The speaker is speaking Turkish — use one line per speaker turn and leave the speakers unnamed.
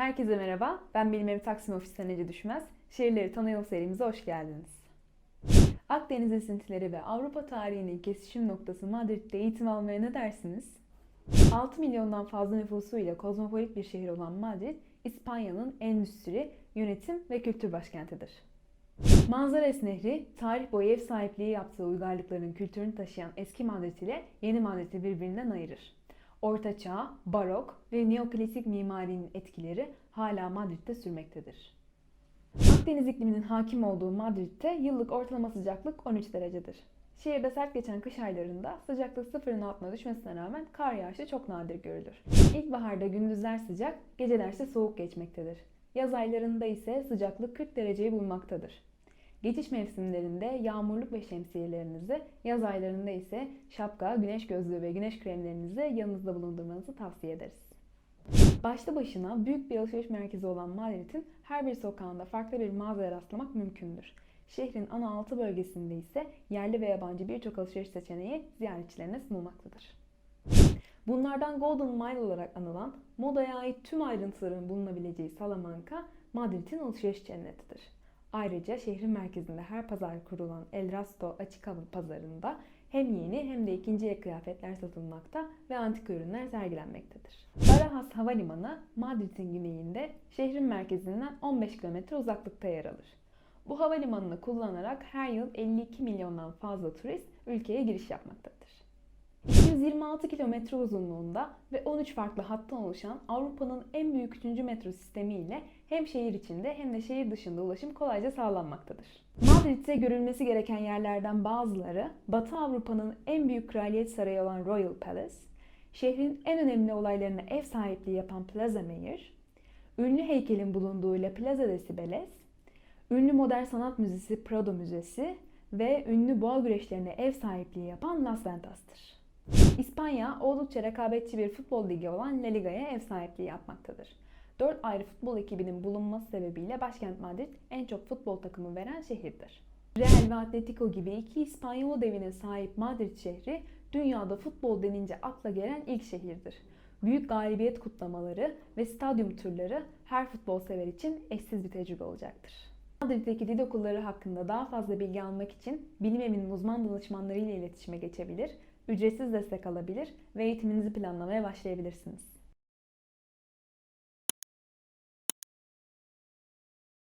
Herkese merhaba, ben Bilim Evi Taksim Ofisi'nden Ece Düşmez. Şehirleri Tanıyalım serimize hoş geldiniz. Akdeniz esintileri ve Avrupa tarihinin kesişim noktası Madrid'de eğitim almaya ne dersiniz? 6 milyondan fazla nüfusuyla kozmopolit bir şehir olan Madrid, İspanya'nın endüstri, yönetim ve kültür başkentidir. Manzares Nehri, tarih boyu ev sahipliği yaptığı uygarlıkların kültürünü taşıyan eski Madrid ile yeni Madrid'i birbirinden ayırır. Orta Çağ, Barok ve Neoklasik mimarinin etkileri hala Madrid'de sürmektedir. Akdeniz ikliminin hakim olduğu Madrid'de yıllık ortalama sıcaklık 13 derecedir. Şehirde sert geçen kış aylarında sıcaklık sıfırın altına düşmesine rağmen kar yağışı çok nadir görülür. İlkbaharda gündüzler sıcak, gecelerse soğuk geçmektedir. Yaz aylarında ise sıcaklık 40 dereceyi bulmaktadır. Geçiş mevsimlerinde yağmurluk ve şemsiyelerinizi, yaz aylarında ise şapka, güneş gözlüğü ve güneş kremlerinizi yanınızda bulundurmanızı tavsiye ederiz. Başlı başına büyük bir alışveriş merkezi olan Madrid'in her bir sokağında farklı bir mağazaya rastlamak mümkündür. Şehrin ana altı bölgesinde ise yerli ve yabancı birçok alışveriş seçeneği ziyaretçilerine sunulmaktadır. Bunlardan Golden Mile olarak anılan, modaya ait tüm ayrıntıların bulunabileceği Salamanca, Madrid'in alışveriş cennetidir. Ayrıca şehrin merkezinde her pazar kurulan El Rasto açık hava pazarında hem yeni hem de ikinci el kıyafetler satılmakta ve antika ürünler sergilenmektedir. Barajas Havalimanı, Madrid'in güneyinde şehrin merkezinden 15 kilometre uzaklıkta yer alır. Bu havalimanını kullanarak her yıl 52 milyondan fazla turist ülkeye giriş yapmaktadır. 226 kilometre uzunluğunda ve 13 farklı hattan oluşan Avrupa'nın en büyük 3. metro sistemi ile hem şehir içinde hem de şehir dışında ulaşım kolayca sağlanmaktadır. Madrid'de görülmesi gereken yerlerden bazıları Batı Avrupa'nın en büyük kraliyet sarayı olan Royal Palace, şehrin en önemli olaylarına ev sahipliği yapan Plaza Mayor, ünlü heykelin bulunduğu La Plaza de Cibeles, ünlü modern sanat müzesi Prado Müzesi ve ünlü boğa güreşlerine ev sahipliği yapan Las Ventas'tır. İspanya oldukça rekabetçi bir futbol ligi olan La Liga'ya ev sahipliği yapmaktadır. 4 ayrı futbol ekibinin bulunması sebebiyle başkent Madrid en çok futbol takımı veren şehirdir. Real ve Atletico gibi iki İspanyol devine sahip Madrid şehri dünyada futbol denince akla gelen ilk şehirdir. Büyük galibiyet kutlamaları ve stadyum turları her futbol sever için eşsiz bir tecrübe olacaktır. Madrid'deki dil okulları hakkında daha fazla bilgi almak için bilim evinin uzman danışmanları ile iletişime geçebilir, ücretsiz destek alabilir ve eğitiminizi planlamaya başlayabilirsiniz.